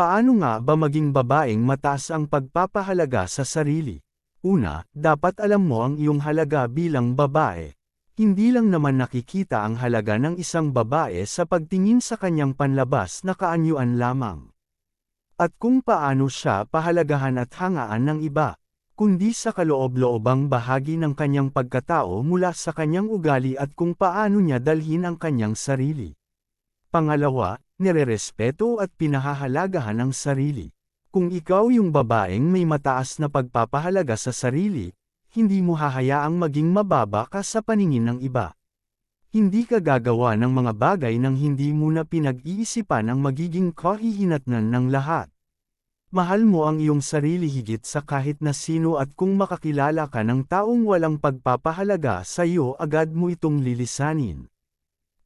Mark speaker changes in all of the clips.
Speaker 1: Paano nga ba maging babaeng mataas ang pagpapahalaga sa sarili? Una, dapat alam mo ang iyong halaga bilang babae. Hindi lang naman nakikita ang halaga ng isang babae sa pagtingin sa kanyang panlabas na kaanyuan lamang. At kung paano siya pahalagahan at hangaan ng iba, kundi sa kaloob-loobang bahagi ng kanyang pagkatao mula sa kanyang ugali at kung paano niya dalhin ang kanyang sarili. Pangalawa, nirerespeto at pinahahalagahan ang sarili. Kung ikaw yung babaeng may mataas na pagpapahalaga sa sarili, hindi mo hahayaang maging mababa ka sa paningin ng iba. Hindi ka gagawa ng mga bagay nang hindi mo na pinag-iisipan ang magiging kahihinatnan ng lahat. Mahal mo ang iyong sarili higit sa kahit na sino at kung makakilala ka ng taong walang pagpapahalaga sa iyo agad mo itong lilisanin.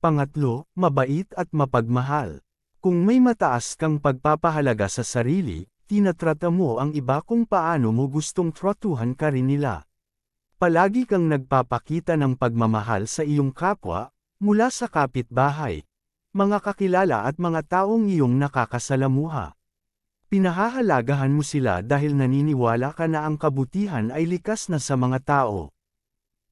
Speaker 1: Pangatlo, mabait at mapagmahal. Kung may mataas kang pagpapahalaga sa sarili, tinatrata mo ang iba kung paano mo gustong tratuhan ka rin nila. Palagi kang nagpapakita ng pagmamahal sa iyong kapwa, mula sa kapitbahay, mga kakilala at mga taong iyong nakakasalamuha. Pinahahalagahan mo sila dahil naniniwala ka na ang kabutihan ay likas na sa mga tao.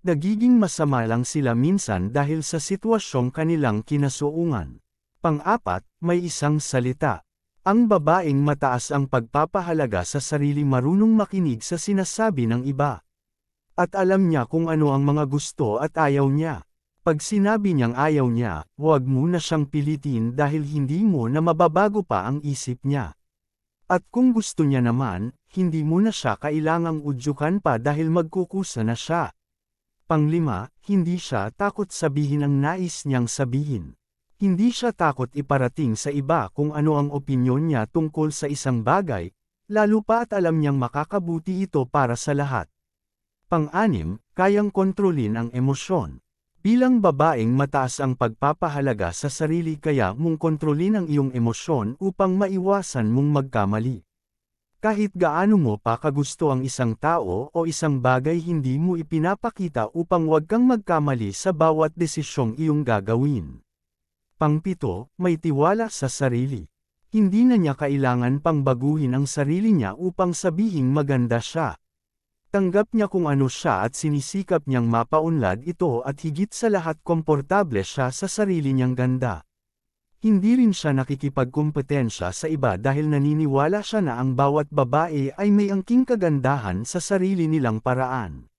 Speaker 1: Nagiging masama lang sila minsan dahil sa sitwasyong kanilang kinasuungan. Pang-apat, may isang salita. Ang babaeng mataas ang pagpapahalaga sa sarili marunong makinig sa sinasabi ng iba. At alam niya kung ano ang mga gusto at ayaw niya. Pag sinabi niyang ayaw niya, huwag mo na siyang pilitin dahil hindi mo na mababago pa ang isip niya. At kung gusto niya naman, hindi mo na siya kailangang udyukan pa dahil magkukusa na siya. Panglima, hindi siya takot sabihin ang nais niyang sabihin. Hindi siya takot iparating sa iba kung ano ang opinyon niya tungkol sa isang bagay, lalo pa at alam niyang makakabuti ito para sa lahat. Pang-anim, kayang kontrolin ang emosyon. Bilang babaeng mataas ang pagpapahalaga sa sarili kaya mong kontrolin ang iyong emosyon upang maiwasan mong magkamali. Kahit gaano mo pa kagusto ang isang tao o isang bagay hindi mo ipinapakita upang wag kang magkamali sa bawat desisyong iyong gagawin. Pangpito, may tiwala sa sarili. Hindi na niya kailangan pang baguhin ang sarili niya upang sabihing maganda siya. Tanggap niya kung ano siya at sinisikap niyang mapaunlad ito at higit sa lahat komportable siya sa sarili niyang ganda. Hindi rin siya nakikipagkumpetensya sa iba dahil naniniwala siya na ang bawat babae ay may angking kagandahan sa sarili nilang paraan.